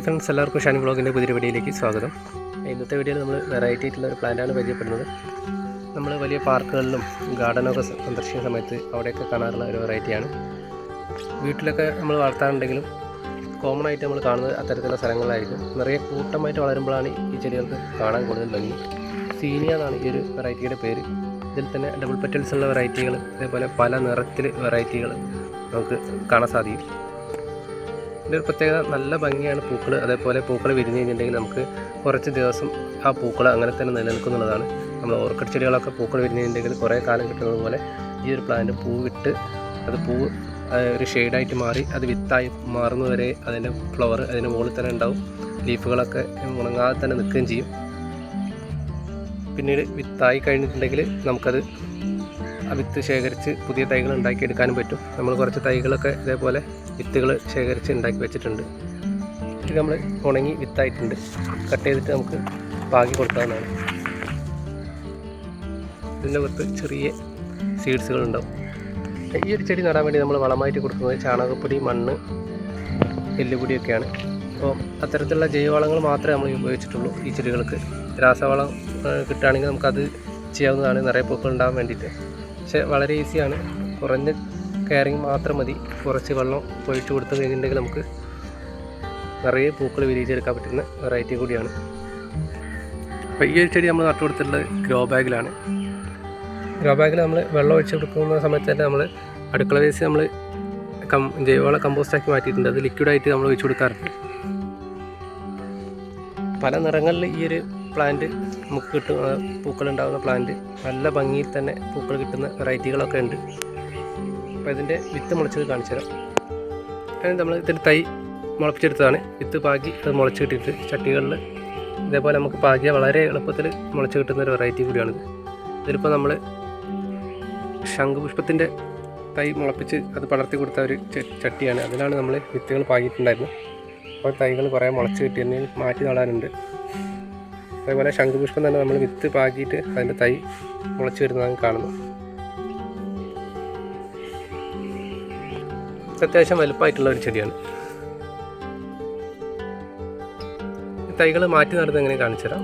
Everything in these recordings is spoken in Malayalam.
ഫ്രണ്ട്സ് എല്ലാവർക്കും ഷാനി ബ്ലോഗിന്റെ പുതിയ വീഡിയോയിലേക്ക് സ്വാഗതം. ഇന്നത്തെ വീഡിയോയിൽ നമ്മൾ വെറൈറ്റി ആയിട്ടുള്ള ഒരു പ്ലാന്റാണ് പരിചയപ്പെടുന്നത്. നമ്മൾ വലിയ പാർക്കുകളിലും ഗാർഡനൊക്കെ സന്ദർശിക്കുന്ന സമയത്ത് അവിടെയൊക്കെ കാണാറുള്ള ഒരു വെറൈറ്റിയാണ് വീട്ടിലൊക്കെ നമ്മൾ വളർത്താറുണ്ടെങ്കിലും കോമൺ ആയിട്ട് നമ്മൾ കാണുന്നത് അത്തരത്തിലുള്ള സ്ഥലങ്ങളിലായിരിക്കും. നിറയെ കൂട്ടമായിട്ട് വളരുമ്പോഴാണ് ഈ ചെടികൾക്ക് കാണാൻ കൂടുതൽ ഭംഗി. സീനിയ എന്നാണ് ഈ ഒരു വെറൈറ്റിയുടെ പേര്. ഇതിൽ തന്നെ ഡബിൾ പെറ്റൽസ് ഉള്ള വെറൈറ്റികൾ അതേപോലെ പല നിറത്തിൽ വെറൈറ്റികൾ നമുക്ക് കാണാൻ സാധിക്കും. ഇതിന്റെ ഒരു പ്രത്യേകത നല്ല ഭംഗിയാണ് പൂക്കൾ അതേപോലെ പൂക്കൾ വിരിഞ്ഞ് കഴിഞ്ഞിട്ടുണ്ടെങ്കിൽ നമുക്ക് കുറച്ച് ദിവസം ആ പൂക്കൾ അങ്ങനെ തന്നെ നിലനിൽക്കുന്നുള്ളതാണ്. നമ്മൾ ഓർക്കിഡ് ചെടികളൊക്കെ പൂക്കൾ വിരിഞ്ഞ് കഴിഞ്ഞിട്ടുണ്ടെങ്കിൽ കുറേ കാലം കിട്ടുന്നത് പോലെ ഈ ഒരു പ്ലാന്റ് പൂവിട്ട് അത് പൂ ഒരു ഷെയ്ഡായിട്ട് മാറി അത് വിത്തായി മാറുന്നവരെ അതിന്റെ ഫ്ലവർ അതിന്റെ മുകളിൽ തന്നെ ഉണ്ടാവും. ലീഫുകളൊക്കെ ഉണങ്ങാതെ തന്നെ നിൽക്കുകയും ചെയ്യും. പിന്നീട് വിത്തായി കഴിഞ്ഞിട്ടുണ്ടെങ്കിൽ നമുക്കത് വിത്ത് ശേഖരിച്ച് പുതിയ തൈകൾ ഉണ്ടാക്കിയെടുക്കാനും പറ്റും. നമ്മൾ കുറച്ച് തൈകളൊക്കെ ഇതേപോലെ വിത്തുകൾ ശേഖരിച്ച് ഉണ്ടാക്കി വെച്ചിട്ടുണ്ട്. ഇത് നമ്മൾ ഉണങ്ങി വിത്തായിട്ടുണ്ട്. കട്ട് ചെയ്തിട്ട് നമുക്ക് പാകി കൊടുക്കാവുന്നതാണ്. ഇതിന്റെ പുറത്ത് ചെറിയ സീഡ്സുകളുണ്ടാവും ഈ ഒരു ചെടി നടാൻ വേണ്ടി നമ്മൾ വളമായിട്ട് കൊടുക്കുന്നത് ചാണകപ്പൊടി മണ്ണ് എല്ലുപൊടിയൊക്കെയാണ് അപ്പോൾ അത്തരത്തിലുള്ള ജൈവവളങ്ങൾ മാത്രമേ നമ്മൾ ഉപയോഗിച്ചിട്ടുള്ളൂ ഈ ചെടികൾക്ക്. രാസവളം കിട്ടുകയാണെങ്കിൽ നമുക്കത് ചെയ്യാവുന്നതാണ് നിറയെ പൂക്കൾ ഉണ്ടാകാൻ വേണ്ടിയിട്ട്. പക്ഷേ വളരെ ഈസിയാണ്. കുറഞ്ഞ കെയറിങ് മാത്രം മതി. കുറച്ച് വെള്ളം ഒഴിച്ചു കൊടുത്തു കഴിഞ്ഞിട്ടുണ്ടെങ്കിൽ നമുക്ക് നിറയെ പൂക്കൾ വിരിയിച്ചെടുക്കാൻ പറ്റുന്ന വെറൈറ്റി കൂടിയാണ്. അപ്പോൾ ഈ ഒരു ചെടി നമ്മൾ നട്ടു കൊടുത്തിട്ടുള്ളത് ഗ്രോ ബാഗിലാണ് ഗ്രോ ബാഗിൽ നമ്മൾ വെള്ളം ഒഴിച്ചു കൊടുക്കുന്ന സമയത്ത് തന്നെ നമ്മൾ അടുക്കള വേസ്റ്റ് നമ്മൾ കം ജൈവവള കമ്പോസ്റ്റാക്കി മാറ്റിയിട്ടുണ്ട്. അത് ലിക്വിഡായിട്ട് നമ്മൾ ഒഴിച്ചു കൊടുക്കാറുണ്ട്. പല നിറങ്ങളിൽ ഈ ഒരു പ്ലാന്റ് നമുക്ക് ഉണ്ടാകുന്ന പൂക്കളുണ്ടാകുന്ന പ്ലാന്റ് നല്ല ഭംഗിയിൽ തന്നെ പൂക്കൾ കിട്ടുന്ന വെറൈറ്റികളൊക്കെ ഉണ്ട്. അപ്പോൾ ഇതിന്റെ വിത്ത് മുളച്ചത് കാണിച്ചു തരാം. അതിന് നമ്മൾ ഇതിന്റെ തൈ മുളപ്പിച്ചെടുത്തതാണ്. വിത്ത് പാകി അത് മുളച്ച് കിട്ടിയിട്ട് ചട്ടികളിൽ ഇതേപോലെ നമുക്ക് പാകിയ വളരെ എളുപ്പത്തിൽ മുളച്ച് കിട്ടുന്ന ഒരു വെറൈറ്റി കൂടിയാണിത്. ഇതിലിപ്പോൾ നമ്മൾ ശംഖുപുഷ്പത്തിന്റെ തൈ മുളപ്പിച്ച് അത് പടർത്തി കൊടുത്ത ഒരു ചട്ടിയാണ്. അതിലാണ് നമ്മൾ വിത്തുകൾ പാകിയിട്ടുണ്ടായിരുന്നത്. അപ്പോൾ തൈകൾ കുറേ മുളച്ച് കിട്ടിയതിന് മാറ്റി നടാനുണ്ട്. അതേപോലെ ശംഖുപുഷ്പം തന്നെ നമ്മൾ വിത്ത് പാകിയിട്ട് അതിന്റെ തൈ മുളച്ച് വരുന്നതാണ് കാണുന്നത് ഇത് അത്യാവശ്യം വലുപ്പമായിട്ടുള്ള ഒരു ചെടിയാണ്. തൈകൾ മാറ്റി നടന്ന് എങ്ങനെ കാണിച്ചു തരാം.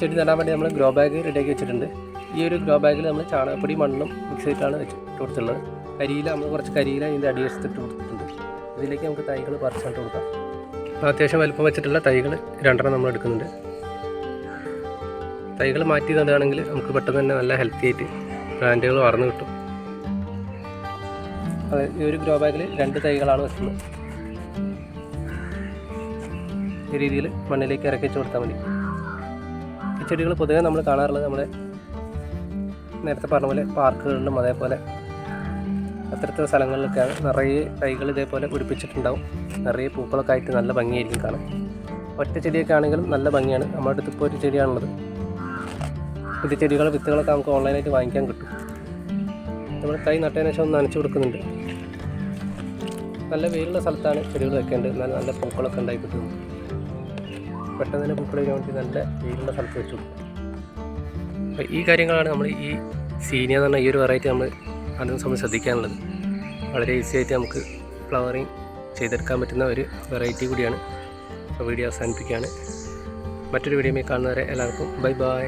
ചെടി നടാൻ വേണ്ടി നമ്മൾ ഗ്രോ ബാഗ് റെഡിയാക്കി വെച്ചിട്ടുണ്ട്. ഈ ഒരു ഗ്രോ ബാഗിൽ നമ്മൾ ചാണകപ്പൊടി മണ്ണും മിക്സ് ചെയ്തിട്ടാണ് വെച്ച് ഇട്ട് കൊടുത്തിട്ടുള്ളത്. കരിയില നമ്മൾ കുറച്ച് കരിയില ഇതിന്റെ അടിവശത്ത് ഇട്ട് കൊടുത്തിട്ടുണ്ട്. ഇതിലേക്ക് നമുക്ക് തൈകൾ പറിച്ചിട്ട് കൊടുക്കാം. അത്യാവശ്യം വലുപ്പം വെച്ചിട്ടുള്ള തൈകൾ രണ്ടെണ്ണം നമ്മൾ എടുക്കുന്നുണ്ട്. തൈകൾ മാറ്റി നടുകയാണെങ്കിൽ നമുക്ക് പെട്ടെന്ന് തന്നെ നല്ല ഹെൽത്തി ആയിട്ട് പ്ലാന്റുകൾ വളർന്നു കിട്ടും. അതെ ഈ ഒരു ഗ്രോ ബാഗിൽ രണ്ട് തൈകളാണ് വെക്കുന്നത്. ഈ രീതിയിൽ മണ്ണിലേക്ക് ഇറക്കി വെച്ച് കൊടുത്താൽ മതി. ഈ ചെടികൾ പൊതുവെ നമ്മൾ കാണാറുള്ളത് നമ്മുടെ നേരത്തെ പറഞ്ഞ പോലെ പാർക്കുകളിലും അതേപോലെ അത്തരത്തിലുള്ള സ്ഥലങ്ങളിലൊക്കെയാണ് നിറയെ തൈകൾ ഇതേപോലെ പിടിപ്പിച്ചിട്ടുണ്ടാവും നിറയെ പൂക്കളൊക്കെ ആയിട്ട് നല്ല ഭംഗിയായിരിക്കും കാണാൻ. ഒറ്റ ചെടിയൊക്കെ ആണെങ്കിലും നല്ല ഭംഗിയാണ്. നമ്മുടെ അടുത്ത് ഇപ്പോൾ ഒരു ചെടിയാണുള്ളത്. പുതിയ ചെടികൾ വിത്തുകളൊക്കെ നമുക്ക് ഓൺലൈനായിട്ട് വാങ്ങിക്കാൻ കിട്ടും. നമ്മൾ തൈ നട്ടതിന് ശേഷം ഒന്ന് നനച്ചു കൊടുക്കുന്നുണ്ട്. നല്ല വെയിലുള്ള സ്ഥലത്താണ് ചെടികൾ വെക്കേണ്ടത്. നല്ല നല്ല പൂക്കളൊക്കെ ഉണ്ടായി കിട്ടും. പെട്ടെന്ന് തന്നെ വരാൻ വേണ്ടി നല്ല വെയിലുള്ള സ്ഥലത്ത് വെച്ചു കൊടുക്കും. അപ്പോൾ ഈ കാര്യങ്ങളാണ് നമ്മൾ ഈ സീനിയ എന്ന് പറഞ്ഞ ഈ ഒരു വെറൈറ്റി നമ്മൾ അതിനെ സംബന്ധിച്ച് ശ്രദ്ധിക്കാനുള്ളത്. വളരെ ഈസി ആയിട്ട് നമുക്ക് ഫ്ലവറിങ് ചെയ്തെടുക്കാൻ പറ്റുന്ന ഒരു വെറൈറ്റി കൂടിയാണ് വീഡിയോ അവസാനിപ്പിക്കുകയാണ്. മറ്റൊരു വീഡിയോ കാണുന്നവരെ എല്ലാവർക്കും ബൈ ബൈ